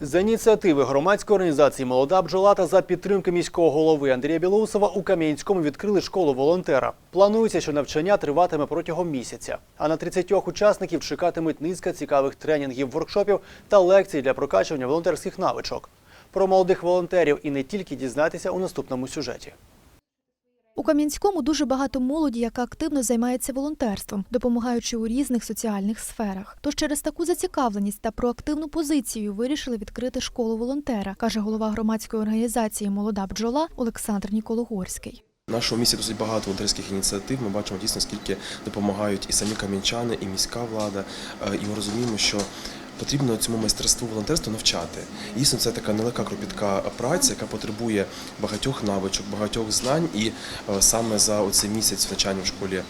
За ініціативи громадської організації Молода бджола та за підтримки міського голови Андрія Білоусова у Кам'янському відкрили школу волонтера. Планується, що навчання триватиме протягом місяця. А на 30 учасників чекатимуть низка цікавих тренінгів, воркшопів та лекцій для прокачування волонтерських навичок. Про молодих волонтерів і не тільки дізнайтеся у наступному сюжеті. У Кам'янському дуже багато молоді, яка активно займається волонтерством, допомагаючи у різних соціальних сферах. Тож через таку зацікавленість та проактивну позицію вирішили відкрити школу волонтера, каже голова громадської організації Молода бджола Олександр Нікологорський. В нашому місті досить багато волонтерських ініціатив. Ми бачимо дійсно, скільки допомагають і самі кам'янчани, і міська влада. Е, І ми розуміємо, що потрібно цьому майстерству волонтерства навчати. Дійсно, це така нелегка кропітка праця, яка потребує багатьох навичок, багатьох знань. І е, саме за оцей місяць навчання в школі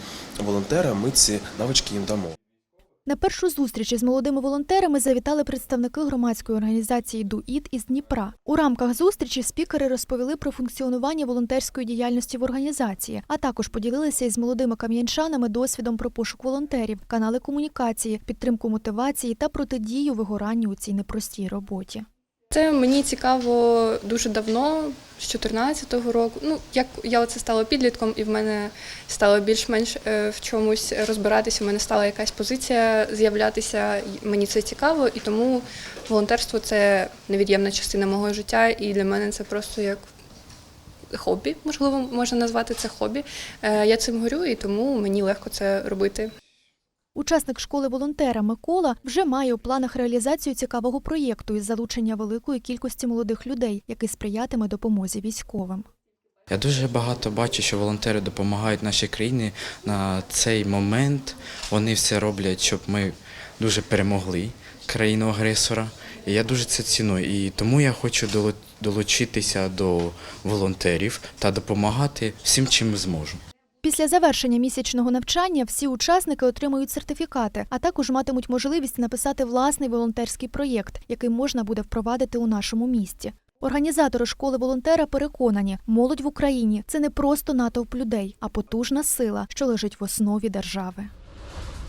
волонтера ми ці навички їм дамо. На першу зустріч із молодими волонтерами завітали представники громадської організації ДУІД із Дніпра. У рамках зустрічі спікери розповіли про функціонування волонтерської діяльності в організації, а також поділилися із молодими кам'янчанами досвідом про пошук волонтерів, канали комунікації, підтримку мотивації та протидію вигоранню у цій непростій роботі. Це мені цікаво дуже давно, з 14-го року. Ну, як я оце стала підлітком, і в мене стало більш-менш е, в чомусь розбиратися, в мене стала якась позиція з'являтися. Мені це цікаво, і тому волонтерство це невід'ємна частина мого життя, і для мене це просто як хобі, можливо, можна назвати це хобі. Е, Я цим горю, і тому мені легко це робити. Учасник школи волонтера Микола вже має у планах реалізацію цікавого проєкту із залучення великої кількості молодих людей, який сприятиме допомозі військовим. Я дуже багато бачу, що волонтери допомагають нашій країні на цей момент. Вони все роблять, щоб ми дуже перемогли країну агресора. І я дуже це ціную. І тому я хочу долучитися до волонтерів та допомагати всім, чим зможу. Після завершення місячного навчання всі учасники отримують сертифікати, а також матимуть можливість написати власний волонтерський проєкт, який можна буде впровадити у нашому місті. Організатори школи волонтера переконані, молодь в Україні це не просто натовп людей, а потужна сила, що лежить в основі держави.